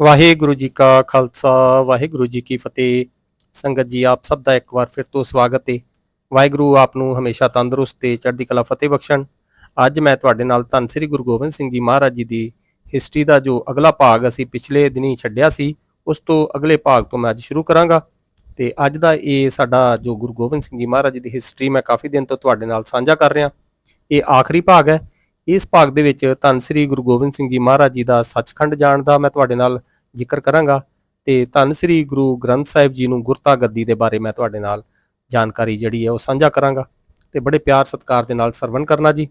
ਵਾਹਿਗੁਰੂ ਜੀ ਕਾ ਖਾਲਸਾ, ਵਾਹਿਗੁਰੂ ਜੀ ਕੀ ਫਤਿਹ। ਸੰਗਤ ਜੀ, ਆਪ ਸਭ ਦਾ ਇੱਕ ਵਾਰ ਫਿਰ ਤੋਂ ਸਵਾਗਤ ਹੈ ਵਾਹਿਗੁਰੂ ਆਪ ਨੂੰ ਹਮੇਸ਼ਾ ਤੰਦਰੁਸਤ ਤੇ ਚੜ੍ਹਦੀ ਕਲਾ ਫਤਿਹ ਬਖਸ਼ਣ। ਅੱਜ ਮੈਂ ਤੁਹਾਡੇ ਨਾਲ ਧੰਨ ਸ੍ਰੀ ਗੁਰੂ ਗੋਬਿੰਦ ਸਿੰਘ ਜੀ ਮਹਾਰਾਜ ਜੀ ਦੀ ਹਿਸਟਰੀ ਦਾ ਜੋ ਅਗਲਾ ਭਾਗ ਅਸੀਂ ਪਿਛਲੇ ਦਿਨੀ ਛੱਡਿਆ ਸੀ, ਉਸ ਤੋਂ ਅਗਲੇ ਭਾਗ ਤੋਂ ਮੈਂ ਅੱਜ ਸ਼ੁਰੂ ਕਰਾਂਗਾ। ਤੇ ਅੱਜ ਦਾ ਇਹ ਸਾਡਾ ਜੋ ਗੁਰੂ ਗੋਬਿੰਦ ਸਿੰਘ ਜੀ ਮਹਾਰਾਜ ਜੀ ਦੀ ਹਿਸਟਰੀ ਮੈਂ ਕਾਫੀ ਦਿਨ ਤੋਂ ਤੁਹਾਡੇ ਨਾਲ ਸਾਂਝਾ ਕਰ ਰਿਹਾ। ਇਹ ਆਖਰੀ ਭਾਗ ਹੈ। ਇਸ ਭਾਗ ਦੇ ਵਿੱਚ ਧੰਨ ਸ੍ਰੀ ਗੁਰੂ ਗੋਬਿੰਦ ਸਿੰਘ ਜੀ ਮਹਾਰਾਜ ਜੀ ਦਾ ਸੱਚਖੰਡ ਜਾਣ ਦਾ ਮੈਂ ਤੁਹਾਡੇ ਨਾਲ ਜ਼ਿਕਰ ਕਰਾਂਗਾ ਤੇ ਧੰਨ ਸ੍ਰੀ ਗੁਰੂ ਗ੍ਰੰਥ ਸਾਹਿਬ ਜੀ ਨੂੰ ਗੁਰਤਾ ਗੱਦੀ ਦੇ ਬਾਰੇ ਮੈਂ ਤੁਹਾਡੇ ਨਾਲ ਜਾਣਕਾਰੀ ਜਿਹੜੀ ਹੈ ਉਹ ਸਾਂਝਾ ਕਰਾਂਗਾ। ਤੇ ਬੜੇ ਪਿਆਰ ਸਤਿਕਾਰ ਦੇ ਨਾਲ ਸਰਵਣ ਕਰਨਾ ਜੀ।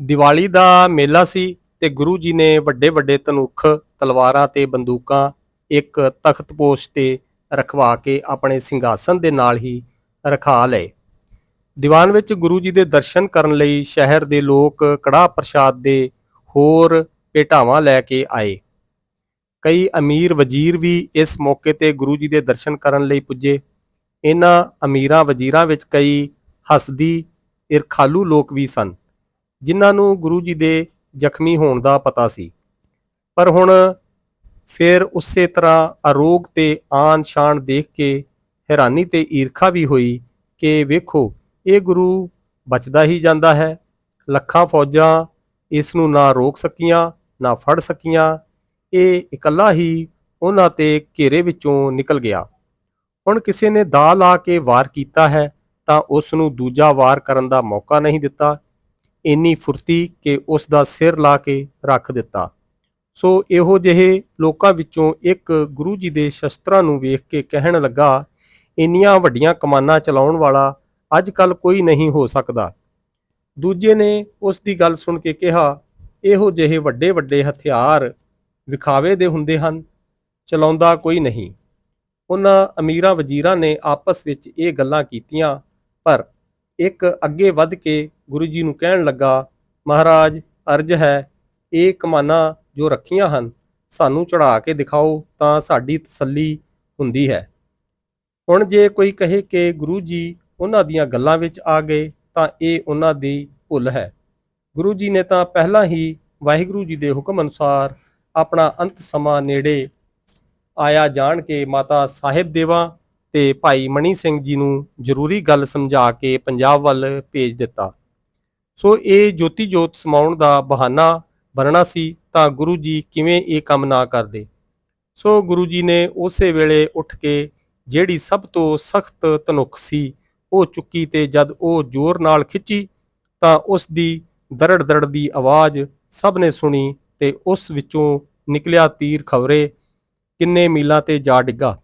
ਦੀਵਾਲੀ ਦਾ ਮੇਲਾ ਸੀ ਤੇ ਗੁਰੂ ਜੀ ਨੇ ਵੱਡੇ ਵੱਡੇ ਤਨੁੱਖ ਤਲਵਾਰਾਂ ਤੇ ਬੰਦੂਕਾਂ ਇੱਕ ਤਖ਼ਤਪੋਸ਼ ਤੇ ਰਖਵਾ ਕੇ ਆਪਣੇ ਸਿੰਘਾਸਨ ਦੇ ਨਾਲ ਹੀ ਰਖਾ ਲਏ। ਦੀਵਾਨ ਵਿੱਚ ਗੁਰੂ ਜੀ ਦੇ ਦਰਸ਼ਨ ਕਰਨ ਲਈ ਸ਼ਹਿਰ ਦੇ ਲੋਕ ਕੜਾਹ ਪ੍ਰਸ਼ਾਦ ਦੇ ਹੋਰ ਭੇਟਾਵਾਂ ਲੈ ਕੇ ਆਏ। ਕਈ ਅਮੀਰ ਵਜ਼ੀਰ ਵੀ ਇਸ ਮੌਕੇ ਤੇ ਗੁਰੂ ਜੀ ਦੇ ਦਰਸ਼ਨ ਕਰਨ ਲਈ ਪੁੱਜੇ। ਇਹਨਾਂ ਅਮੀਰਾਂ ਵਜ਼ੀਰਾਂ ਵਿੱਚ ਕਈ ਹਸਦੀ ਇਰਖਾਲੂ ਲੋਕ ਵੀ ਸਨ, ਜਿਨ੍ਹਾਂ ਨੂੰ ਗੁਰੂ ਜੀ ਦੇ ਜ਼ਖਮੀ ਹੋਣ ਦਾ ਪਤਾ ਸੀ। ਪਰ ਹੁਣ ਫਿਰ ਉਸੇ ਤਰ੍ਹਾਂ ਅਰੋਗ ਤੇ ਆਨ ਸ਼ਾਨ ਦੇਖ ਕੇ ਹੈਰਾਨੀ ਤੇ ਈਰਖਾ ਵੀ ਹੋਈ ਕਿ ਵੇਖੋ ਇਹ ਗੁਰੂ ਬਚਦਾ ਹੀ ਜਾਂਦਾ ਹੈ। ਲੱਖਾਂ ਫੌਜਾਂ ਇਸ ਨੂੰ ਨਾ ਰੋਕ ਸਕੀਆਂ, ਨਾ ਫੜ ਸਕੀਆਂ। ਇਹ ਇਕੱਲਾ ਹੀ ਉਹਨਾਂ ਤੇ ਘੇਰੇ ਵਿੱਚੋਂ ਨਿਕਲ ਗਿਆ। ਹੁਣ ਕਿਸੇ ਨੇ ਦਾ ਲਾ ਕੇ ਵਾਰ ਕੀਤਾ ਹੈ ਤਾਂ ਉਸ ਨੂੰ ਦੂਜਾ ਵਾਰ ਕਰਨ ਦਾ ਮੌਕਾ ਨਹੀਂ ਦਿੱਤਾ। ਇੰਨੀ ਫੁਰਤੀ ਕਿ ਉਸ ਦਾ ਸਿਰ ਲਾ ਕੇ ਰੱਖ ਦਿੱਤਾ। ਸੋ ਇਹੋ ਜਿਹੇ ਲੋਕਾਂ ਵਿੱਚੋਂ ਇੱਕ ਗੁਰੂ ਜੀ ਦੇ ਸ਼ਸਤਰਾਂ ਨੂੰ ਵੇਖ ਕੇ ਕਹਿਣ ਲੱਗਾ, ਇੰਨੀਆਂ ਵੱਡੀਆਂ ਕਮਾਨਾਂ ਚਲਾਉਣ ਵਾਲਾ ਅੱਜ ਕੱਲ ਕੋਈ ਨਹੀਂ ਹੋ ਸਕਦਾ। ਦੂਜੇ ਨੇ ਉਸ ਦੀ ਗੱਲ ਸੁਣ ਕੇ ਕਿਹਾ, ਇਹੋ ਜਿਹੇ ਵੱਡੇ ਵੱਡੇ ਹਥਿਆਰ ਵਿਖਾਵੇ ਦੇ ਹੁੰਦੇ ਹਨ, ਚਲਾਉਂਦਾ ਕੋਈ ਨਹੀਂ। ਉਹਨਾਂ ਅਮੀਰਾਂ ਵਜ਼ੀਰਾਂ ਨੇ ਆਪਸ ਵਿੱਚ ਇਹ ਗੱਲਾਂ ਕੀਤੀਆਂ, ਪਰ ਇੱਕ ਅੱਗੇ ਵੱਧ ਕੇ ਗੁਰੂ ਜੀ ਨੂੰ ਕਹਿਣ ਲੱਗਾ, ਮਹਾਰਾਜ, ਅਰਜ ਹੈ, ਇਹ ਕਮਾਨਾਂ ਜੋ ਰੱਖੀਆਂ ਹਨ, ਸਾਨੂੰ ਚੜਾ ਕੇ ਦਿਖਾਓ ਤਾਂ ਸਾਡੀ ਤਸੱਲੀ ਹੁੰਦੀ ਹੈ। ਹੁਣ ਜੇ ਕੋਈ ਕਹੇ ਕਿ ਗੁਰੂ ਜੀ ਉਹਨਾਂ ਦੀਆਂ ਗੱਲਾਂ ਵਿੱਚ ਆ ਗਏ ਤਾਂ ਇਹ ਉਹਨਾਂ ਦੀ ਭੁੱਲ ਹੈ। ਗੁਰੂ ਜੀ ਨੇ ਤਾਂ ਪਹਿਲਾਂ ਹੀ ਵਾਹਿਗੁਰੂ ਜੀ ਦੇ ਹੁਕਮ ਅਨੁਸਾਰ ਆਪਣਾ ਅੰਤ ਸਮਾਂ ਨੇੜੇ ਆਇਆ ਜਾਣ ਕੇ ਮਾਤਾ ਸਾਹਿਬ ਦੇਵਾ ਤੇ ਭਾਈ ਮਣੀ ਸਿੰਘ ਜੀ ਨੂੰ ਜ਼ਰੂਰੀ ਗੱਲ ਸਮਝਾ ਕੇ ਪੰਜਾਬ ਵੱਲ ਭੇਜ ਦਿੱਤਾ। ਸੋ ਇਹ ਜੋਤੀ ਜੋਤ ਸਮਾਉਣ ਦਾ ਬਹਾਨਾ ਬਣਨਾ ਸੀ ਤਾਂ ਗੁਰੂ ਜੀ ਕਿਵੇਂ ਇਹ ਕੰਮ ਨਾ ਕਰਦੇ। ਸੋ ਗੁਰੂ ਜੀ ਨੇ ਉਸੇ ਵੇਲੇ ਉੱਠ ਕੇ ਜਿਹੜੀ ਸਭ ਤੋਂ ਸਖਤ ਤਨੁੱਖ ਸੀ ਉਹ ਚੁੱਕੀ ਤੇ ਜਦ ਉਹ ਜ਼ੋਰ ਨਾਲ ਖਿੱਚੀ ਤਾਂ ਉਸ ਦੀ ਦਰੜ ਦਰੜ ਦੀ ਆਵਾਜ਼ ਸਭ ਨੇ ਸੁਣੀ ਤੇ ਉਸ ਵਿੱਚੋਂ ਨਿਕਲਿਆ ਤੀਰ ਖਵਰੇ ਕਿੰਨੇ ਮੀਲਾਂ ਤੇ ਜਾ ਡਿੱਗਾ।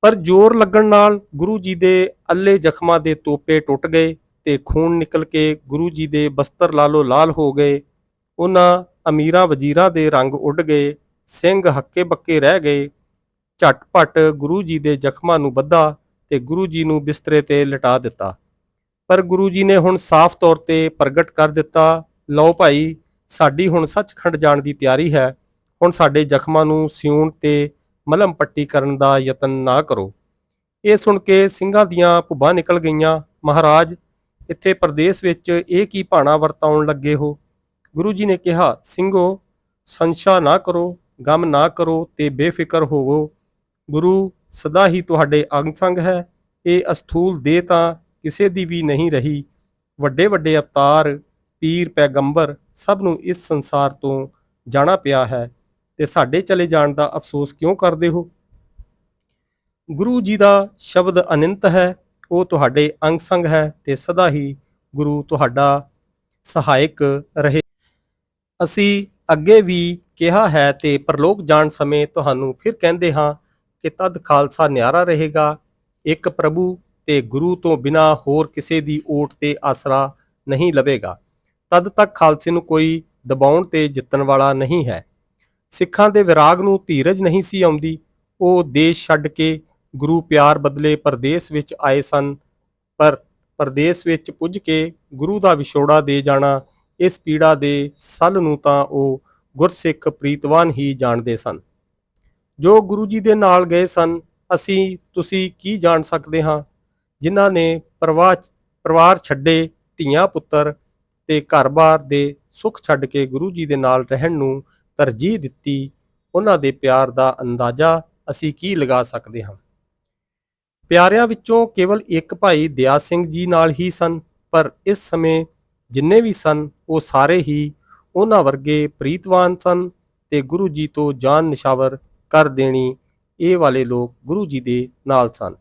ਪਰ ਜ਼ੋਰ ਲੱਗਣ ਨਾਲ ਗੁਰੂ ਜੀ ਦੇ ਅੱਲੇ ਜ਼ਖਮਾਂ ਦੇ ਤੋਪੇ ਟੁੱਟ ਗਏ ਤੇ ਖੂਨ ਨਿਕਲ ਕੇ ਗੁਰੂ ਜੀ ਦੇ ਬਸਤਰ ਲਾਲੋ ਲਾਲ ਹੋ ਗਏ। ਉਹਨਾਂ ਅਮੀਰਾਂ ਵਜ਼ੀਰਾਂ ਦੇ ਰੰਗ ਉੱਡ ਗਏ, ਸਿੰਘ ਹੱਕੇ ਬੱਕੇ ਰਹਿ ਗਏ। ਝਟਪਟ ਗੁਰੂ ਜੀ ਦੇ ਜ਼ਖਮਾਂ ਨੂੰ ਬੱਧਾ ਤੇ ਗੁਰੂ ਜੀ ਨੂੰ ਬਿਸਤਰੇ ਤੇ ਲਟਾ ਦਿੱਤਾ। ਪਰ ਗੁਰੂ ਜੀ ਨੇ ਹੁਣ ਸਾਫ਼ ਤੌਰ ਤੇ ਪ੍ਰਗਟ ਕਰ ਦਿੱਤਾ, ਲਓ ਭਾਈ, ਸਾਡੀ ਹੁਣ ਸੱਚਖੰਡ ਜਾਣ ਦੀ ਤਿਆਰੀ ਹੈ। ਹੁਣ ਸਾਡੇ ਜ਼ਖਮਾਂ ਨੂੰ ਸਿਉਣ ਤੇ ਮਲਮ ਪੱਟੀ ਕਰਨ ਦਾ ਯਤਨ ਨਾ ਕਰੋ ਇਹ ਸੁਣ ਕੇ ਸਿੰਘਾਂ ਦੀਆਂ ਭੁੱਬਾਂ ਨਿਕਲ ਗਈਆਂ। ਮਹਾਰਾਜ, ਇੱਥੇ ਪ੍ਰਦੇਸ਼ ਵਿੱਚ ਇਹ ਕੀ ਭਾਣਾ ਵਰਤਾਉਣ ਲੱਗੇ ਹੋ ਗੁਰੂ ਜੀ ਨੇ ਕਿਹਾ, ਸਿੰਘੋ, ਸੰਸ਼ਾ ਨਾ ਕਰੋ, ਗਮ ਨਾ ਕਰੋ ਤੇ ਬੇਫਿਕਰ ਹੋਵੋ। ਗੁਰੂ ਸਦਾ ਹੀ ਤੁਹਾਡੇ ਅੰਗ ਸੰਗ ਹੈ। ਇਹ ਅਸਥੂਲ ਦੇਹ ਤਾਂ ਕਿਸੇ ਦੀ ਵੀ ਨਹੀਂ ਰਹੀ। ਵੱਡੇ ਵੱਡੇ ਅਵਤਾਰ, ਪੀਰ, ਪੈਗੰਬਰ ਸਭ ਨੂੰ ਇਸ ਸੰਸਾਰ ਤੋਂ ਜਾਣਾ ਪਿਆ ਹੈ ਤੇ ਸਾਡੇ ਚਲੇ ਜਾਣ ਦਾ ਅਫਸੋਸ ਕਿਉਂ ਕਰਦੇ ਹੋ? ਗੁਰੂ ਜੀ ਦਾ ਸ਼ਬਦ ਅਨੰਤ ਹੈ, ਉਹ ਤੁਹਾਡੇ ਅੰਗ ਸੰਗ ਹੈ ਤੇ ਸਦਾ ਹੀ ਗੁਰੂ ਤੁਹਾਡਾ ਸਹਾਇਕ ਰਹੇ। ਅਸੀਂ ਅੱਗੇ ਵੀ ਕਿਹਾ ਹੈ ਤੇ ਪ੍ਰਲੋਕ ਜਾਣ ਸਮੇਂ ਤੁਹਾਨੂੰ ਫਿਰ ਕਹਿੰਦੇ ਹਾਂ ਕਿ ਤਦ ਖਾਲਸਾ ਨਿਆਰਾ ਰਹੇਗਾ। ਇੱਕ ਪ੍ਰਭੂ ਤੇ ਗੁਰੂ ਤੋਂ ਬਿਨਾ ਹੋਰ ਕਿਸੇ ਦੀ ਓਟ ਤੇ ਆਸਰਾ ਨਹੀਂ ਲਵੇਗਾ। ਤਦ ਤੱਕ ਖਾਲਸੇ ਨੂੰ ਕੋਈ ਦਬਾਉਣ ਤੇ ਜਿੱਤਣ ਵਾਲਾ ਨਹੀਂ ਹੈ। ਸਿੱਖਾਂ ਦੇ ਵਿਰਾਗ ਨੂੰ ਧੀਰਜ ਨਹੀਂ ਸੀ ਆਉਂਦੀ। ਉਹ ਦੇਸ਼ ਛੱਡ ਕੇ ਗੁਰੂ ਪਿਆਰ ਬਦਲੇ ਪਰਦੇਸ ਵਿੱਚ ਆਏ ਸਨ। ਪਰ ਪਰਦੇਸ ਵਿੱਚ ਪੁੱਜ ਕੇ ਗੁਰੂ ਦਾ ਵਿਛੋੜਾ ਦੇ ਜਾਣਾ, ਇਸ ਪੀੜਾ ਦੇ ਸੱਲ ਨੂੰ ਤਾਂ ਉਹ ਗੁਰਸਿੱਖ ਪ੍ਰੀਤਵਾਨ ਹੀ ਜਾਣਦੇ ਸਨ। ਜੋ ਗੁਰੂ ਜੀ ਦੇ ਨਾਲ ਗਏ ਸਨ, ਅਸੀਂ, ਤੁਸੀਂ ਕੀ ਜਾਣ ਸਕਦੇ ਹਾਂ? ਜਿਨ੍ਹਾਂ ਨੇ ਪਰਿਵਾਰ ਪਰਿਵਾਰ ਛੱਡੇ, ਧੀਆਂ ਪੁੱਤਰ ਤੇ ਘਰ-ਬਾਰ ਦੇ ਸੁੱਖ ਛੱਡ ਕੇ ਗੁਰੂ ਜੀ ਦੇ ਨਾਲ ਰਹਿਣ ਨੂੰ ਤਰਜੀਹ ਦਿੱਤੀ, ਉਹਨਾਂ ਦੇ ਪਿਆਰ ਦਾ ਅੰਦਾਜ਼ਾ ਅਸੀਂ ਕੀ ਲਗਾ ਸਕਦੇ ਹਾਂ? ਪਿਆਰਿਆਂ ਵਿੱਚੋਂ ਕੇਵਲ ਇੱਕ ਭਾਈ ਦਿਆ ਸਿੰਘ ਜੀ ਨਾਲ ਹੀ ਸਨ, ਪਰ ਇਸ ਸਮੇਂ ਜਿੰਨੇ ਵੀ ਸਨ, ਉਹ ਸਾਰੇ ਹੀ ਉਹਨਾਂ ਵਰਗੇ ਪ੍ਰੀਤਵਾਨ ਸਨ ਤੇ ਗੁਰੂ ਜੀ ਤੋਂ ਜਾਨ ਨਿਸ਼ਾਵਰ ਕਰ ਦੇਣੀ ਇਹ ਵਾਲੇ ਲੋਕ ਗੁਰੂ ਜੀ ਦੇ ਨਾਲ ਸਨ।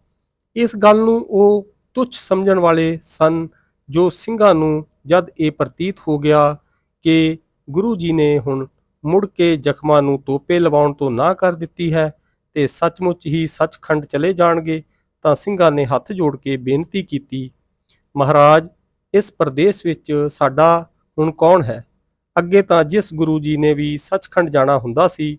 ਇਸ ਗੱਲ ਨੂੰ ਉਹ ਤੁੱਛ ਸਮਝਣ ਵਾਲੇ ਸਨ ਜੋ ਸਿੰਘਾਂ ਨੂੰ ਜਦ ਇਹ ਪ੍ਰਤੀਤ ਹੋ ਗਿਆ ਕਿ ਗੁਰੂ ਜੀ ਨੇ ਹੁਣ ਮੁੜ ਕੇ ਜ਼ਖਮਾਂ ਨੂੰ ਤੋਪੇ ਲਵਾਉਣ ਤੋਂ ਨਾ ਕਰ ਦਿੱਤੀ ਹੈ ਤੇ ਸੱਚਮੁੱਚ ਹੀ ਸੱਚਖੰਡ ਚਲੇ ਜਾਣਗੇ, ਤਾਂ ਸਿੰਘਾਂ ਨੇ ਹੱਥ ਜੋੜ ਕੇ ਬੇਨਤੀ ਕੀਤੀ, ਮਹਾਰਾਜ, ਇਸ ਪ੍ਰਦੇਸ਼ ਵਿੱਚ ਸਾਡਾ ਹੁਣ ਕੌਣ ਹੈ? ਅੱਗੇ ਤਾਂ ਜਿਸ ਗੁਰੂ ਜੀ ਨੇ ਵੀ ਸੱਚਖੰਡ ਜਾਣਾ ਹੁੰਦਾ ਸੀ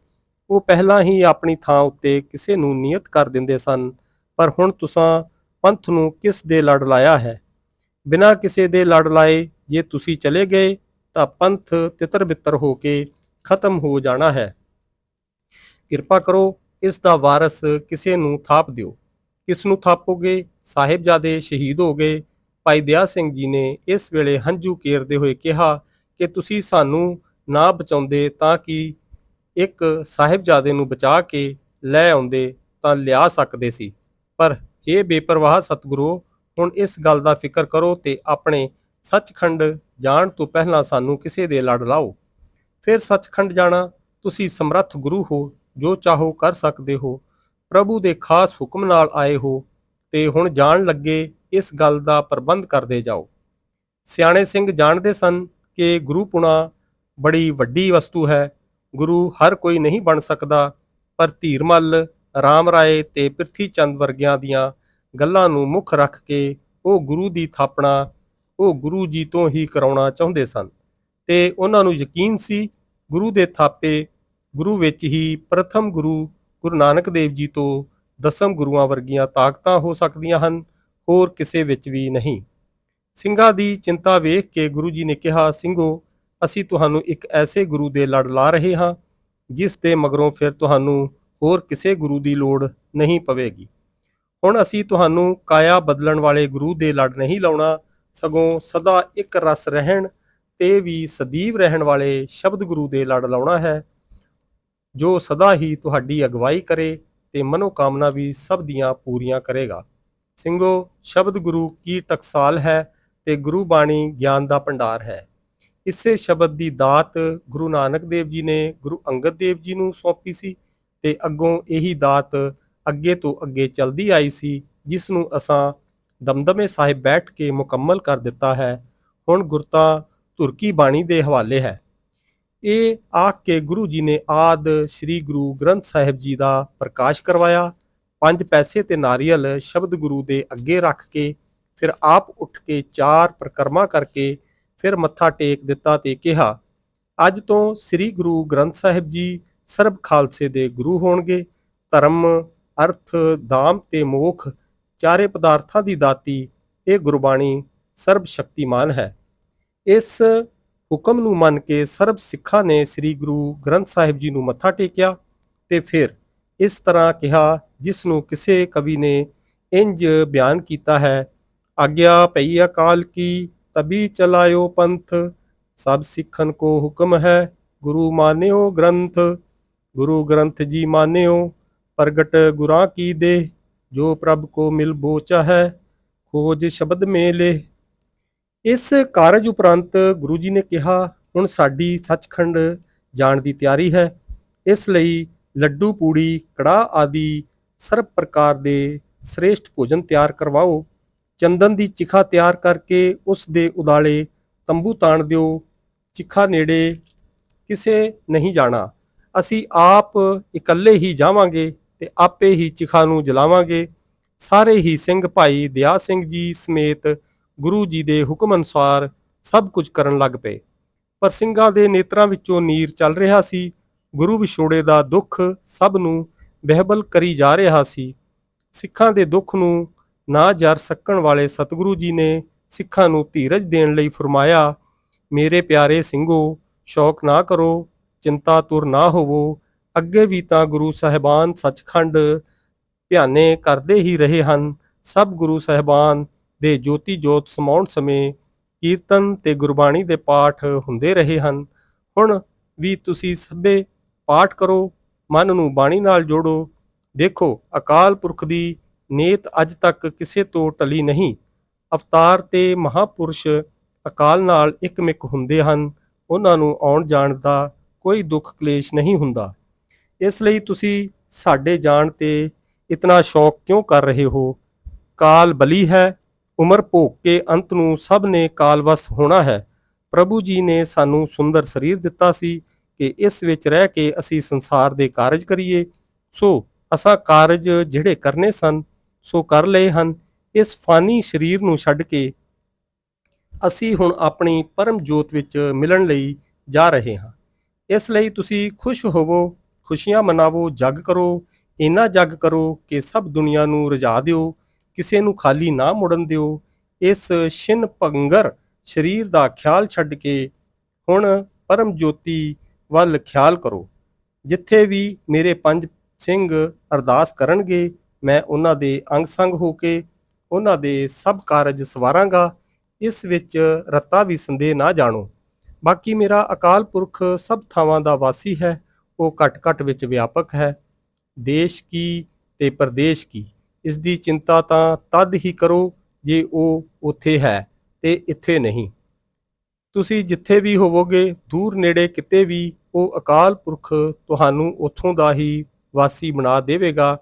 ਉਹ ਪਹਿਲਾਂ ਹੀ ਆਪਣੀ ਥਾਂ ਉੱਤੇ ਕਿਸੇ ਨੂੰ ਨਿਯਤ ਕਰ ਦਿੰਦੇ ਸਨ, ਪਰ ਹੁਣ ਤੁਸੀਂ ਪੰਥ ਨੂੰ ਕਿਸ ਦੇ ਲੜ ਲਾਇਆ ਹੈ? ਬਿਨਾਂ ਕਿਸੇ ਦੇ ਲੜ ਲਾਏ ਜੇ ਤੁਸੀਂ ਚਲੇ ਗਏ, ਤਾਂ ਪੰਥ ਤਿੱਤਰ ਬਿੱਤਰ ਹੋ ਕੇ ਖਤਮ ਹੋ ਜਾਣਾ ਹੈ। ਕਿਰਪਾ ਕਰੋ ਇਸ ਦਾ ਵਾਰਸ ਕਿਸੇ ਨੂੰ ਥਾਪ ਦਿਓ। ਕਿਸ ਨੂੰ ਥਾਪੋਗੇ? ਸਾਹਿਬਜ਼ਾਦੇ ਸ਼ਹੀਦ ਹੋ ਗਏ। ਭਾਈ ਦਿਆ ਸਿੰਘ ਜੀ ਨੇ ਇਸ ਵੇਲੇ ਹੰਝੂ ਕੇਰਦੇ ਹੋਏ ਕਿਹਾ ਕਿ ਤੁਸੀਂ ਸਾਨੂੰ ਨਾ ਬਚਾਉਂਦੇ ਤਾਂ ਕਿ ਇੱਕ ਸਾਹਿਬਜ਼ਾਦੇ ਨੂੰ ਬਚਾ ਕੇ ਲੈ ਆਉਂਦੇ ਤਾਂ ਲਿਆ ਸਕਦੇ ਸੀ। ਪਰ ਇਹ ਬੇਪਰਵਾਹ ਸਤਿਗੁਰੂ, ਹੁਣ ਇਸ ਗੱਲ ਦਾ ਫਿਕਰ ਕਰੋ ਤੇ ਆਪਣੇ ਸੱਚਖੰਡ ਜਾਣ ਤੋਂ ਪਹਿਲਾਂ ਸਾਨੂੰ ਕਿਸੇ ਦੇ ਲੜ ਲਾਓ। ਫਿਰ ਸੱਚਖੰਡ ਜਾਣਾ, ਤੁਸੀਂ ਸਮਰੱਥ ਗੁਰੂ ਹੋ, ਜੋ ਚਾਹੋ ਕਰ ਸਕਦੇ ਹੋ। ਪ੍ਰਭੂ ਦੇ ਖਾਸ ਹੁਕਮ ਨਾਲ ਆਏ ਹੋ ਤੇ ਹੁਣ ਜਾਣ ਲੱਗੇ ਇਸ ਗੱਲ ਦਾ ਪ੍ਰਬੰਧ ਕਰਦੇ ਜਾਓ। ਸਿਆਣੇ ਸਿੰਘ ਜਾਣਦੇ ਸਨ ਕਿ ਗੁਰੂਪੁਣਾ ਬੜੀ ਵੱਡੀ ਵਸਤੂ ਹੈ ਗੁਰੂ ਹਰ ਕੋਈ ਨਹੀਂ ਬਣ ਸਕਦਾ, ਪਰ ਧੀਰਮਲ ਰਾਮ ਰਾਏ ਤੇ ਪ੍ਰਿਥੀ ਚੰਦ ਵਰਗਿਆਂ ਦੀਆਂ ਗੱਲਾਂ ਨੂੰ ਮੁੱਖ ਰੱਖ ਕੇ ਉਹ ਗੁਰੂ ਦੀ ਥਾਪਣਾ, ਉਹ ਗੁਰੂ ਜੀ ਤੋਂ ਹੀ ਕਰਾਉਣਾ ਚਾਹੁੰਦੇ ਸਨ। ਤੇ ਉਹਨਾਂ ਨੂੰ ਯਕੀਨ ਸੀ, ਗੁਰੂ ਦੇ ਥਾਪੇ ਗੁਰੂ ਵਿੱਚ ਹੀ ਪ੍ਰਥਮ ਗੁਰੂ ਗੁਰੂ ਨਾਨਕ ਦੇਵ ਜੀ ਤੋਂ ਦਸਮ ਗੁਰੂਆਂ ਵਰਗੀਆਂ ਤਾਕਤਾਂ ਹੋ ਸਕਦੀਆਂ ਹਨ, ਹੋਰ ਕਿਸੇ ਵਿੱਚ ਵੀ ਨਹੀਂ। ਸਿੰਘਾਂ ਦੀ ਚਿੰਤਾ ਵੇਖ ਕੇ ਗੁਰੂ ਜੀ ਨੇ ਕਿਹਾ, ਸਿੰਘੋ ਅਸੀਂ ਤੁਹਾਨੂੰ ਇੱਕ ਐਸੇ ਗੁਰੂ ਦੇ ਲੜ ਲਾ ਰਹੇ ਹਾਂ, ਜਿਸ ਦੇ ਮਗਰੋਂ ਫਿਰ ਤੁਹਾਨੂੰ ਹੋਰ ਕਿਸੇ ਗੁਰੂ ਦੀ ਲੋੜ ਨਹੀਂ ਪਵੇਗੀ। ਹੁਣ ਅਸੀਂ ਤੁਹਾਨੂੰ ਕਾਇਆ ਬਦਲਣ ਵਾਲੇ ਗੁਰੂ ਦੇ ਲੜ ਨਹੀਂ ਲਾਉਣਾ, ਸਗੋਂ ਸਦਾ ਇੱਕ ਰਸ ਰਹਿਣ ਤੇ ਵੀ ਸਦੀਵ ਰਹਿਣ ਵਾਲੇ ਸ਼ਬਦ ਗੁਰੂ ਦੇ ਲੜ ਲਾਉਣਾ ਹੈ, ਜੋ ਸਦਾ ਹੀ ਤੁਹਾਡੀ ਅਗਵਾਈ ਕਰੇ ਤੇ ਮਨੋਕਾਮਨਾ ਵੀ ਸਭ ਦੀਆਂ ਪੂਰੀਆਂ ਕਰੇਗਾ। ਸਿੰਘੋ, ਸ਼ਬਦ ਗੁਰੂ ਕੀ ਟਕਸਾਲ ਹੈ ਤੇ ਗੁਰੂ ਬਾਣੀ ਗਿਆਨ ਦਾ ਭੰਡਾਰ ਹੈ। ਇਸੇ ਸ਼ਬਦ ਦੀ ਦਾਤ ਗੁਰੂ ਨਾਨਕ ਦੇਵ ਜੀ ਨੇ ਗੁਰੂ ਅੰਗਦ ਦੇਵ ਜੀ ਨੂੰ ਸੌਂਪੀ ਸੀ ਤੇ ਅੱਗੋਂ ਇਹੀ ਦਾਤ ਅੱਗੇ ਤੋਂ ਅੱਗੇ ਚਲਦੀ ਆਈ ਸੀ, ਜਿਸ ਨੂੰ ਅਸਾਂ ਦਮਦਮੇ ਸਾਹਿਬ ਬੈਠ ਕੇ ਮੁਕੰਮਲ ਕਰ ਦਿੱਤਾ ਹੈ। ਹੁਣ ਗੁਰਤਾ ਤੁਰਕੀ ਬਾਣੀ ਦੇ ਹਵਾਲੇ ਹੈ। ਇਹ ਆਖ ਕੇ ਗੁਰੂ ਜੀ ਨੇ ਆਦ ਸ੍ਰੀ ਗੁਰੂ ਗ੍ਰੰਥ ਸਾਹਿਬ ਜੀ ਦਾ ਪ੍ਰਕਾਸ਼ ਕਰਵਾਇਆ। ਪੰਜ ਪੈਸੇ ਤੇ ਨਾਰੀਅਲ ਸ਼ਬਦ ਗੁਰੂ ਦੇ ਅੱਗੇ ਰੱਖ ਕੇ, ਫਿਰ ਆਪ ਉੱਠ ਕੇ ਚਾਰ ਪ੍ਰਕਰਮਾ ਕਰਕੇ ਫਿਰ ਮੱਥਾ ਟੇਕ ਦਿੱਤਾ ਤੇ ਕਿਹਾ, ਅੱਜ ਤੋਂ ਸ੍ਰੀ ਗੁਰੂ ਗ੍ਰੰਥ ਸਾਹਿਬ ਜੀ ਸਰਬ ਖਾਲਸੇ ਦੇ ਗੁਰੂ ਹੋਣਗੇ। ਧਰਮ, ਅਰਥ, ਦਾਮ ਤੇ ਮੋਖ, ਚਾਰੇ ਪਦਾਰਥਾਂ ਦੀ ਦਾਤੀ, ਇਹ ਗੁਰਬਾਣੀ ਸਰਬ ਸ਼ਕਤੀਮਾਨ ਹੈ। ਇਸ ਹੁਕਮ ਨੂੰ ਮੰਨ ਕੇ ਸਰਬ ਸਿੱਖਾਂ ਨੇ ਸ੍ਰੀ ਗੁਰੂ ਗ੍ਰੰਥ ਸਾਹਿਬ ਜੀ ਨੂੰ ਮੱਥਾ ਟੇਕਿਆ ਤੇ ਫਿਰ ਇਸ ਤਰ੍ਹਾਂ ਕਿਹਾ, ਜਿਸ ਨੂੰ ਕਿਸੇ ਕਵੀ ਨੇ ਇੰਜ ਬਿਆਨ ਕੀਤਾ ਹੈ, ਆਗਿਆ ਪਈ ਅਕਾਲ ਕੀ ਤਬੀ ਚਲਾਇਓ ਪੰਥ, ਸਭ ਸਿੱਖਨ ਕੋ ਹੁਕਮ ਹੈ, ਗੁਰੂ ਮਾਨਿਓ ਗ੍ਰੰਥ। ਗੁਰੂ ਗ੍ਰੰਥ ਜੀ ਮਾਨਿਓ, ਪ੍ਰਗਟ ਗੁਰਾਂ ਕੀ ਦੇ, ਜੋ ਪ੍ਰਭ ਕੋ ਮਿਲ ਬੋਚਾ ਹੈ, ਖੋਜ ਸ਼ਬਦ ਮੇਲੇ। ਇਸ ਕਾਰਜ ਉਪਰੰਤ ਗੁਰੂ ਜੀ ਨੇ ਕਿਹਾ, ਹੁਣ ਸਾਡੀ ਸੱਚਖੰਡ ਜਾਣ ਦੀ ਤਿਆਰੀ ਹੈ। ਇਸ ਲਈ ਲੱਡੂ, ਪੂੜੀ, ਕੜਾਹ ਆਦਿ ਸਰਬ ਪ੍ਰਕਾਰ ਦੇ ਸ੍ਰੇਸ਼ਟ ਭੋਜਨ ਤਿਆਰ ਕਰਵਾਓ। ਚੰਦਨ ਦੀ ਚਿਖਾ ਤਿਆਰ ਕਰਕੇ ਉਸ ਦੇ ਉਦਾਲੇ ਤੰਬੂ ਤਾਣ ਦਿਓ, ਚਿਖਾ ਨੇੜੇ ਕਿਸੇ ਨਹੀਂ ਜਾਣਾ। ਅਸੀਂ ਆਪ ਇਕੱਲੇ ਹੀ ਜਾਵਾਂਗੇ ਤੇ ਆਪੇ ਹੀ ਚਿਖਾ ਨੂੰ ਜਲਾਵਾਂਗੇ। ਸਾਰੇ ਹੀ ਸਿੰਘ ਭਾਈ ਦਿਆ ਸਿੰਘ ਜੀ ਸਮੇਤ ਗੁਰੂ ਜੀ ਦੇ ਹੁਕਮ ਅਨੁਸਾਰ ਸਭ ਕੁਝ ਕਰਨ ਲੱਗ ਪਏ। ਪਰ ਸਿੰਘਾਂ ਦੇ ਨੇਤਰਾਂ ਵਿੱਚੋਂ ਨੀਰ ਚੱਲ ਰਿਹਾ ਸੀ। ਗੁਰੂ ਵਿਛੋੜੇ ਦਾ ਦੁੱਖ ਸਭ ਨੂੰ ਬਹਿਬਲ ਕਰੀ ਜਾ ਰਿਹਾ ਸੀ। ਸਿੱਖਾਂ ਦੇ ਦੁੱਖ ਨੂੰ ਨਾ ਜਰ ਸਕਣ ਵਾਲੇ ਸਤਿਗੁਰੂ ਜੀ ਨੇ ਸਿੱਖਾਂ ਨੂੰ ਧੀਰਜ ਦੇਣ ਲਈ ਫਰਮਾਇਆ, ਮੇਰੇ ਪਿਆਰੇ ਸਿੰਘੋ, ਸ਼ੌਕ ਨਾ ਕਰੋ, ਚਿੰਤਾ ਤੁਰ ਨਾ ਹੋਵੋ, ਅੱਗੇ ਵੀ ਤਾਂ ਗੁਰੂ ਸਾਹਿਬਾਨ ਸੱਚਖੰਡ ਧਿਆਨੇ ਕਰਦੇ ਹੀ ਰਹੇ ਹਨ। ਸਭ ਗੁਰੂ ਸਾਹਿਬਾਨ ਦੇ ਜੋਤੀ ਜੋਤ ਸਮਾਉਣ ਸਮੇਂ ਕੀਰਤਨ ਤੇ ਗੁਰਬਾਣੀ ਦੇ ਪਾਠ ਹੁੰਦੇ ਰਹੇ ਹਨ। ਹੁਣ ਵੀ ਤੁਸੀਂ ਸਭੇ ਪਾਠ ਕਰੋ, ਮਨ ਨੂੰ ਬਾਣੀ ਨਾਲ ਜੋੜੋ। ਦੇਖੋ, ਅਕਾਲ ਪੁਰਖ ਦੀ ਨੇਤ ਅੱਜ ਤੱਕ ਕਿਸੇ ਤੋਂ ਟਲੀ ਨਹੀਂ। ਅਵਤਾਰ ਤੇ ਮਹਾਪੁਰਸ਼ ਅਕਾਲ ਨਾਲ ਇੱਕਮਿਕ ਹੁੰਦੇ ਹਨ। ਉਹਨਾਂ ਨੂੰ ਆਉਣ ਜਾਣ ਦਾ ਕੋਈ ਦੁੱਖ ਕਲੇਸ਼ ਨਹੀਂ ਹੁੰਦਾ। ਇਸ ਲਈ ਤੁਸੀਂ ਸਾਡੇ ਜਾਣ ਤੇ ਇਤਨਾ ਸ਼ੌਕ ਕਿਉਂ ਕਰ ਰਹੇ ਹੋ? ਕਾਲ ਬਲੀ ਹੈ। ਉਮਰ ਭੋਗ ਕੇ ਅੰਤ ਨੂੰ ਸਭ ਨੇ ਕਾਲਵਸ ਹੋਣਾ ਹੈ। ਪ੍ਰਭੂ ਜੀ ਨੇ ਸਾਨੂੰ ਸੁੰਦਰ ਸਰੀਰ ਦਿੱਤਾ ਸੀ ਕਿ ਇਸ ਵਿੱਚ ਰਹਿ ਕੇ ਅਸੀਂ ਸੰਸਾਰ ਦੇ ਕਾਰਜ ਕਰੀਏ। ਸੋ ਅਸਾਂ ਕਾਰਜ ਜਿਹੜੇ ਕਰਨੇ ਸਨ ਸੋ ਕਰ ਲਏ ਹਨ। ਇਸ ਫਾਨੀ ਸਰੀਰ ਨੂੰ ਛੱਡ ਕੇ ਅਸੀਂ ਹੁਣ ਆਪਣੀ ਪਰਮ ਜੋਤ ਵਿੱਚ ਮਿਲਣ ਲਈ ਜਾ ਰਹੇ ਹਾਂ। ਇਸ ਲਈ ਤੁਸੀਂ ਖੁਸ਼ ਹੋਵੋ, ਖੁਸ਼ੀਆਂ ਮਨਾਵੋ, ਜਗ ਕਰੋ, ਇੰਨਾ ਜਗ ਕਰੋ ਕਿ ਸਭ ਦੁਨੀਆ ਨੂੰ ਰਜਾ ਦਿਓ, ਕਿਸੇ ਨੂੰ ਖਾਲੀ ਨਾ ਮੁੜਨ ਦਿਓ। ਇਸ ਛਿਨ ਭੰਗਰ ਸਰੀਰ ਦਾ ਖਿਆਲ ਛੱਡ ਕੇ ਹੁਣ ਪਰਮ ਜੋਤੀ ਵੱਲ ਖਿਆਲ ਕਰੋ, ਜਿੱਥੇ ਵੀ ਮੇਰੇ ਪੰਜ ਸਿੰਘ ਅਰਦਾਸ ਕਰਨਗੇ ਮੈਂ ਉਹਨਾਂ ਦੇ ਅੰਗ ਸੰਗ ਹੋ ਕੇ ਉਹਨਾਂ ਦੇ ਸਭ ਕਾਰਜ ਸਵਾਰਾਂਗਾ, ਇਸ ਵਿੱਚ ਰੱਤਾ ਵੀ ਸੰਦੇਹ ਨਾ ਜਾਣੋ। ਬਾਕੀ ਮੇਰਾ ਅਕਾਲ ਪੁਰਖ ਸਭ ਥਾਵਾਂ ਦਾ ਵਾਸੀ ਹੈ, ਉਹ ਘਟ ਘਟ ਵਿੱਚ ਵਿਆਪਕ ਹੈ। ਦੇਸ਼ ਕੀ ਤੇ ਪ੍ਰਦੇਸ਼ ਕੀ, ਇਸ ਦੀ ਚਿੰਤਾ ਤਾਂ ਤਦ ਹੀ ਕਰੋ ਜੇ ਉਹ ਉੱਥੇ ਹੈ ਤੇ ਇੱਥੇ ਨਹੀਂ। ਤੁਸੀਂ ਜਿੱਥੇ ਵੀ ਹੋਵੋਗੇ, ਦੂਰ ਨੇੜੇ ਕਿਤੇ ਵੀ ਉਹ ਅਕਾਲ ਪੁਰਖ ਤੁਹਾਨੂੰ ਉੱਥੋਂ ਦਾ ਹੀ ਵਾਸੀ ਬਣਾ ਦੇਵੇਗਾ,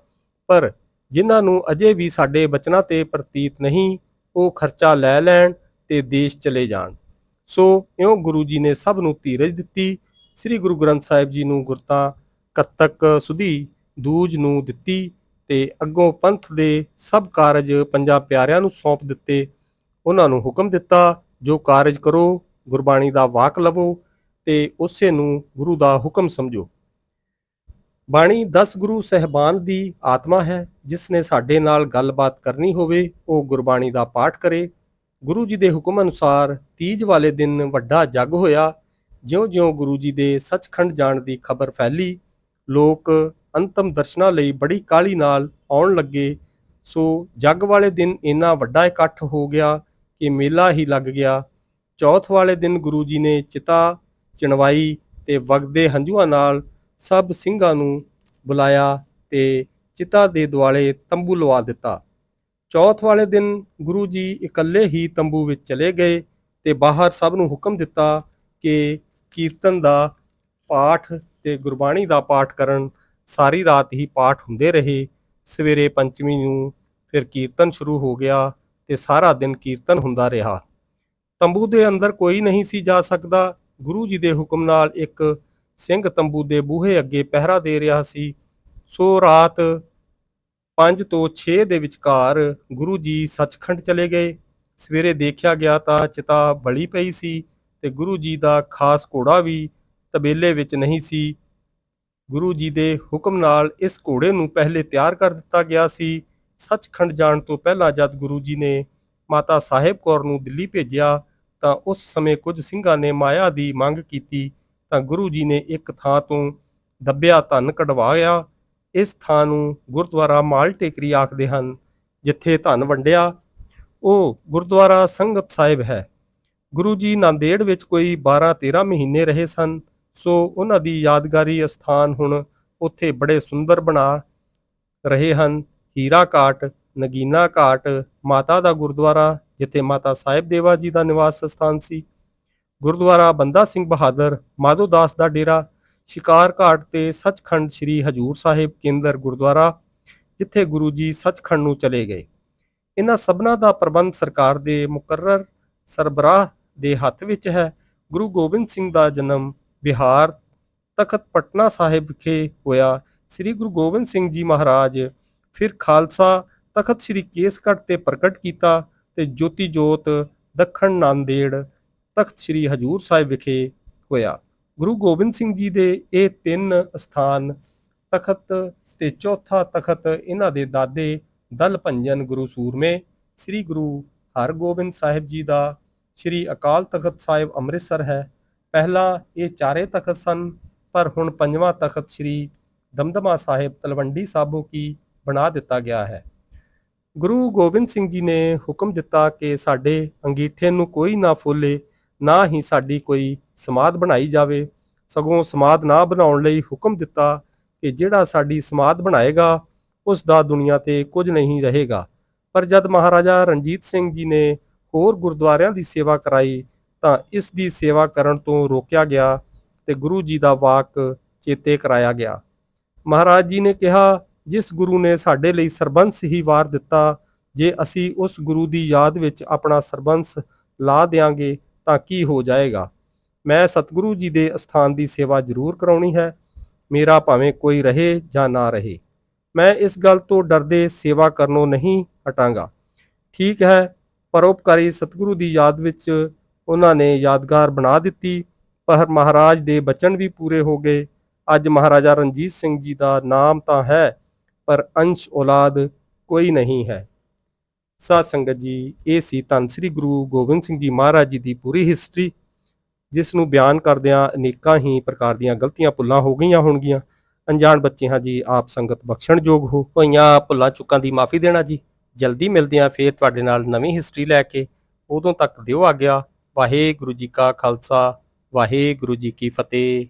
ਪਰ ਜਿਨ੍ਹਾਂ ਨੂੰ ਅਜੇ ਵੀ ਸਾਡੇ ਬਚਨਾਂ ਤੇ ਪ੍ਰਤੀਤ ਨਹੀਂ, ਉਹ ਖਰਚਾ ਲੈ ਲੈਣ ਤੇ ਦੇਸ਼ ਚਲੇ ਜਾਣ। ਸੋ ਇਉਂ ਗੁਰੂ ਜੀ ਨੇ ਸਭ ਨੂੰ ਧੀਰਜ ਦਿੱਤੀ। ਸ੍ਰੀ ਗੁਰੂ ਗ੍ਰੰਥ ਸਾਹਿਬ ਜੀ ਨੂੰ ਗੁਰਤਾ ਕੱਤਕ ਸੁਧੀ ਦੂਜ ਨੂੰ ਦਿੱਤੀ ਤੇ ਅੱਗੋਂ ਪੰਥ ਦੇ ਸਭ ਕਾਰਜ ਪੰਜਾਂ ਪਿਆਰਿਆਂ ਨੂੰ ਸੌਂਪ ਦਿੱਤੇ। ਉਹਨਾਂ ਨੂੰ ਹੁਕਮ ਦਿੱਤਾ, ਜੋ ਕਾਰਜ ਕਰੋ, ਗੁਰਬਾਣੀ ਦਾ ਵਾਕ ਲਵੋ ਤੇ ਉਸੇ ਨੂੰ ਗੁਰੂ ਦਾ ਹੁਕਮ ਸਮਝੋ। ਬਾਣੀ 10 ਗੁਰੂ ਸਹਿਬਾਨ ਦੀ ਆਤਮਾ ਹੈ, ਜਿਸ ਨੇ ਸਾਡੇ ਨਾਲ ਗੱਲਬਾਤ ਕਰਨੀ ਹੋਵੇ, ਉਹ ਗੁਰਬਾਣੀ ਦਾ ਪਾਠ ਕਰੇ। ਗੁਰੂ ਜੀ ਦੇ ਹੁਕਮ ਅਨੁਸਾਰ ਤੀਜ ਵਾਲੇ ਦਿਨ ਵੱਡਾ ਜੱਗ ਹੋਇਆ। ਜਿਉਂ-ਜਿਉਂ ਗੁਰੂ ਜੀ ਦੇ ਸੱਚਖੰਡ ਜਾਣ ਦੀ ਖਬਰ ਫੈਲੀ, ਲੋਕ ਅੰਤਮ ਦਰਸ਼ਨਾਂ ਲਈ ਬੜੀ ਕਾਲੀ ਨਾਲ ਆਉਣ ਲੱਗੇ। ਸੋ ਜੱਗ ਵਾਲੇ ਦਿਨ ਇੰਨਾ ਵੱਡਾ ਇਕੱਠ ਹੋ ਗਿਆ ਕਿ ਮੇਲਾ ਹੀ ਲੱਗ ਗਿਆ। ਚੌਥ ਵਾਲੇ ਦਿਨ ਗੁਰੂ ਜੀ ਨੇ ਚਿਤਾ, ਚਣਵਾਈ ਤੇ ਵਗਦੇ ਹੰਝੂਆਂ ਨਾਲ ਸਭ ਸਿੰਘਾਂ ਨੂੰ ਬੁਲਾਇਆ ਤੇ ਚਿਤਾ ਦੇ ਦੁਆਲੇ ਤੰਬੂ ਲਵਾ ਦਿੱਤਾ। ਚੌਥ ਵਾਲੇ ਦਿਨ ਗੁਰੂ ਜੀ ਇਕੱਲੇ ਹੀ ਤੰਬੂ ਵਿੱਚ ਚਲੇ ਗਏ ਤੇ ਬਾਹਰ ਸਭ ਨੂੰ ਹੁਕਮ ਦਿੱਤਾ ਕਿ ਕੀਰਤਨ ਦਾ ਪਾਠ ਤੇ ਗੁਰਬਾਣੀ ਦਾ ਪਾਠ ਕਰਨ। ਸਾਰੀ ਰਾਤ ਹੀ ਪਾਠ ਹੁੰਦੇ ਰਹੇ। ਸਵੇਰੇ ਪੰਚਮੀ ਨੂੰ ਫਿਰ ਕੀਰਤਨ ਸ਼ੁਰੂ ਹੋ ਗਿਆ ਤੇ ਸਾਰਾ ਦਿਨ ਕੀਰਤਨ ਹੁੰਦਾ ਰਿਹਾ। ਤੰਬੂ ਦੇ ਅੰਦਰ ਕੋਈ ਨਹੀਂ ਸੀ ਜਾ ਸਕਦਾ। ਗੁਰੂ ਜੀ ਦੇ ਹੁਕਮ ਨਾਲ ਇੱਕ ਸਿੰਘ ਤੰਬੂ ਦੇ ਬੂਹੇ ਅੱਗੇ ਪਹਿਰਾ ਦੇ ਰਿਹਾ ਸੀ। ਸੋ ਰਾਤ 5 ਤੋਂ 6 ਦੇ ਵਿਚਕਾਰ ਗੁਰੂ ਜੀ ਸੱਚਖੰਡ ਚਲੇ ਗਏ। ਸਵੇਰੇ ਦੇਖਿਆ ਗਿਆ ਤਾਂ ਚਿਤਾ ਬਲੀ ਪਈ ਸੀ ਤੇ ਗੁਰੂ ਜੀ ਦਾ ਖਾਸ ਘੋੜਾ ਵੀ ਤਬੇਲੇ ਵਿੱਚ ਨਹੀਂ ਸੀ। ਗੁਰੂ ਜੀ ਦੇ ਹੁਕਮ ਨਾਲ ਇਸ ਘੋੜੇ ਨੂੰ ਪਹਿਲੇ ਤਿਆਰ ਕਰ ਦਿੱਤਾ ਗਿਆ ਸੀ। ਸੱਚਖੰਡ ਜਾਣ ਤੋਂ ਪਹਿਲਾਂ ਜਦ ਗੁਰੂ ਜੀ ਨੇ ਮਾਤਾ ਸਾਹਿਬ ਕੌਰ ਨੂੰ ਦਿੱਲੀ ਭੇਜਿਆ ਤਾਂ ਉਸ ਸਮੇਂ ਕੁਝ ਸਿੰਘਾਂ ਨੇ ਮਾਇਆ ਦੀ ਮੰਗ ਕੀਤੀ ਤਾਂ ਗੁਰੂ ਜੀ ਨੇ ਇੱਕ ਥਾਂ ਤੋਂ ਦੱਬਿਆ ਧਨ ਕਢਵਾਇਆ ਇਸ ਥਾਂ ਨੂੰ ਗੁਰਦੁਆਰਾ ਮਾਲ ਟੇਕਰੀ ਆਖਦੇ ਹਨ, ਜਿੱਥੇ ਧਨ ਵੰਡਿਆ। ਉਹ ਗੁਰਦੁਆਰਾ ਸੰਗਤ ਸਾਹਿਬ ਹੈ। ਗੁਰੂ ਜੀ ਨਾਂਦੇੜ ਵਿੱਚ ਕੋਈ 12-13 ਮਹੀਨੇ ਰਹੇ ਸਨ, ਸੋ ਉਹਨਾਂ ਦੀ ਯਾਦਗਾਰੀ ਅਸਥਾਨ ਹੁਣ ਉੱਥੇ ਬੜੇ ਸੁੰਦਰ ਬਣਾ ਰਹੇ ਹਨ। ਹੀਰਾ ਘਾਟ, ਨਗੀਨਾ ਘਾਟ, ਮਾਤਾ ਦਾ ਗੁਰਦੁਆਰਾ, ਜਿੱਥੇ ਮਾਤਾ ਸਾਹਿਬ ਦੇਵਾ ਜੀ ਦਾ ਨਿਵਾਸ ਸਥਾਨ ਸੀ। ਗੁਰਦੁਆਰਾ ਬੰਦਾ ਸਿੰਘ ਬਹਾਦਰ, ਮਾਧੋ ਦਾਸ ਦਾ ਡੇਰਾ, ਸ਼ਿਕਾਰ ਘਾਟ ਤੇ ਸੱਚਖੰਡ ਸ੍ਰੀ ਹਜੂਰ ਸਾਹਿਬ ਕੇਂਦਰ ਗੁਰਦੁਆਰਾ, ਜਿੱਥੇ ਗੁਰੂ ਜੀ ਸੱਚਖੰਡ ਨੂੰ ਚਲੇ ਗਏ। ਇਹਨਾਂ ਸਭਨਾ ਦਾ ਪ੍ਰਬੰਧ ਸਰਕਾਰ ਦੇ ਮੁਕਰਰ ਸਰਬਰਾਹ ਦੇ ਹੱਥ ਵਿੱਚ ਹੈ। ਗੁਰੂ ਗੋਬਿੰਦ ਸਿੰਘ ਦਾ ਜਨਮ ਬਿਹਾਰ, ਤਖਤ ਪਟਨਾ ਸਾਹਿਬ ਵਿਖੇ ਹੋਇਆ। ਸ੍ਰੀ ਗੁਰੂ ਗੋਬਿੰਦ ਸਿੰਘ ਜੀ ਮਹਾਰਾਜ ਫਿਰ ਖਾਲਸਾ ਤਖਤ ਸ੍ਰੀ ਕੇਸਗੜ੍ਹ ਤੇ ਪ੍ਰਗਟ ਕੀਤਾ ਤੇ ਜੋਤੀ ਜੋਤ, ਦੱਖਣ ਨਾਂਦੇੜ ਤਖਤ ਸ੍ਰੀ ਹਜੂਰ ਸਾਹਿਬ ਵਿਖੇ ਹੋਇਆ। ਗੁਰੂ ਗੋਬਿੰਦ ਸਿੰਘ ਜੀ ਦੇ ਇਹ ਤਿੰਨ ਸਥਾਨ ਤਖਤ ਤੇ ਚੌਥਾ ਤਖਤ ਇਹਨਾਂ ਦੇ ਦਾਦੇ ਦਲ ਭੰਜਨ ਗੁਰੂ ਸੂਰਮੇ, ਸ੍ਰੀ ਗੁਰੂ ਹਰਗੋਬਿੰਦ ਸਾਹਿਬ ਜੀ ਦਾ, ਸ੍ਰੀ ਅਕਾਲ ਤਖਤ ਸਾਹਿਬ ਅੰਮ੍ਰਿਤਸਰ ਹੈ। ਪਹਿਲਾਂ ਇਹ ਚਾਰੇ ਤਖਤ ਸਨ, ਪਰ ਹੁਣ ਪੰਜਵਾਂ ਤਖਤ ਸ੍ਰੀ ਦਮਦਮਾ ਸਾਹਿਬ ਤਲਵੰਡੀ ਸਾਬੋ ਕੀ ਬਣਾ ਦਿੱਤਾ ਗਿਆ ਹੈ। ਗੁਰੂ ਗੋਬਿੰਦ ਸਿੰਘ ਜੀ ਨੇ ਹੁਕਮ ਦਿੱਤਾ ਕਿ ਸਾਡੇ ਅੰਗੀਠੇ ਨੂੰ ਕੋਈ ਨਾ ਫੋਲੇ ਨਾ ਹੀ ਸਾਡੀ ਕੋਈ ਸਮਾਧ ਬਣਾਈ ਜਾਵੇ, ਸਗੋਂ ਸਮਾਧ ਨਾ ਬਣਾਉਣ ਲਈ ਹੁਕਮ ਦਿੱਤਾ ਕਿ ਜਿਹੜਾ ਸਾਡੀ ਸਮਾਧ ਬਣਾਏਗਾ, ਉਸ ਦਾ ਦੁਨੀਆ ਤੇ ਕੁਝ ਨਹੀਂ ਰਹੇਗਾ। ਪਰ ਜਦ ਮਹਾਰਾਜਾ ਰਣਜੀਤ ਸਿੰਘ ਜੀ ਨੇ ਹੋਰ ਗੁਰਦੁਆਰਿਆਂ ਦੀ ਸੇਵਾ ਕਰਾਈ, ਤਾਂ ਇਸ ਦੀ ਸੇਵਾ ਕਰਨ ਤੋਂ ਰੋਕਿਆ ਗਿਆ ਤੇ ਗੁਰੂ ਜੀ ਦਾ ਵਾਕ ਚੇਤੇ ਕਰਾਇਆ ਗਿਆ। ਮਹਾਰਾਜ ਜੀ ਨੇ ਕਿਹਾ, ਜਿਸ ਗੁਰੂ ਨੇ ਸਾਡੇ ਲਈ ਸਰਬੰਸ ਹੀ ਵਾਰ ਦਿੱਤਾ, ਜੇ ਅਸੀਂ ਉਸ ਗੁਰੂ ਦੀ ਯਾਦ ਵਿੱਚ ਆਪਣਾ ਸਰਬੰਸ ਲਾ ਦਿਆਂਗੇ ਤਾਂ ਕੀ ਹੋ ਜਾਏਗਾ? ਮੈਂ ਸਤਿਗੁਰੂ ਜੀ ਦੇ ਅਸਥਾਨ ਦੀ ਸੇਵਾ ਜ਼ਰੂਰ ਕਰਾਉਣੀ ਹੈ। ਮੇਰਾ ਭਾਵੇਂ ਕੋਈ ਰਹੇ ਜਾਂ ਨਾ ਰਹੇ। ਮੈਂ ਇਸ ਗੱਲ ਤੋਂ ਡਰਦੇ ਸੇਵਾ ਕਰਨੋਂ ਨਹੀਂ ਹਟਾਂਗਾ। ਠੀਕ ਹੈ ਪਰਉਪਕਾਰੀ ਸਤਿਗੁਰੂ ਦੀ ਯਾਦ ਵਿੱਚ ਉਹਨਾਂ ਨੇ ਯਾਦਗਾਰ ਬਣਾ ਦਿੱਤੀ। ਪਰ ਮਹਾਰਾਜ ਦੇ ਬਚਨ ਵੀ ਪੂਰੇ ਹੋ ਗਏ। ਅੱਜ ਮਹਾਰਾਜਾ ਰਣਜੀਤ ਸਿੰਘ ਜੀ ਦਾ ਨਾਮ ਤਾਂ ਹੈ, ਪਰ ਅੰਸ਼ ਔਲਾਦ ਕੋਈ ਨਹੀਂ ਹੈ। ਸਾਧ ਸੰਗਤ ਜੀ, ਇਹ ਸੀ ਧੰਨ ਸ੍ਰੀ ਗੁਰੂ ਗੋਬਿੰਦ ਸਿੰਘ ਜੀ ਮਹਾਰਾਜ ਜੀ ਦੀ ਪੂਰੀ ਹਿਸਟਰੀ ਜਿਸ ਨੂੰ ਬਿਆਨ ਕਰਦਿਆਂ ਅਨੇਕਾਂ ਹੀ ਪ੍ਰਕਾਰ ਦੀਆਂ ਗਲਤੀਆਂ ਭੁੱਲਾਂ ਹੋ ਗਈਆਂ ਹੋਣਗੀਆਂ। ਅਣਜਾਣ ਬੱਚੇ ਹਾਂ ਜੀ, ਆਪ ਸੰਗਤ ਬਖਸ਼ਣਯੋਗ ਹੋ। ਹੋਈਆਂ ਭੁੱਲਾਂ ਚੁੱਕਾਂ ਦੀ ਮਾਫੀ ਦੇਣਾ ਜੀ। ਜਲਦੀ ਮਿਲਦੇ ਹਾਂ ਫੇਰ ਤੁਹਾਡੇ ਨਾਲ ਨਵੀਂ ਹਿਸਟਰੀ ਲੈ ਕੇ। ਉਦੋਂ ਤੱਕ ਦਿਓ ਆ ਗਿਆ ਵਾਹਿਗੁਰੂ ਜੀ ਕਾ ਖਾਲਸਾ, ਵਾਹਿਗੁਰੂ ਜੀ ਕੀ ਫਤਿਹ।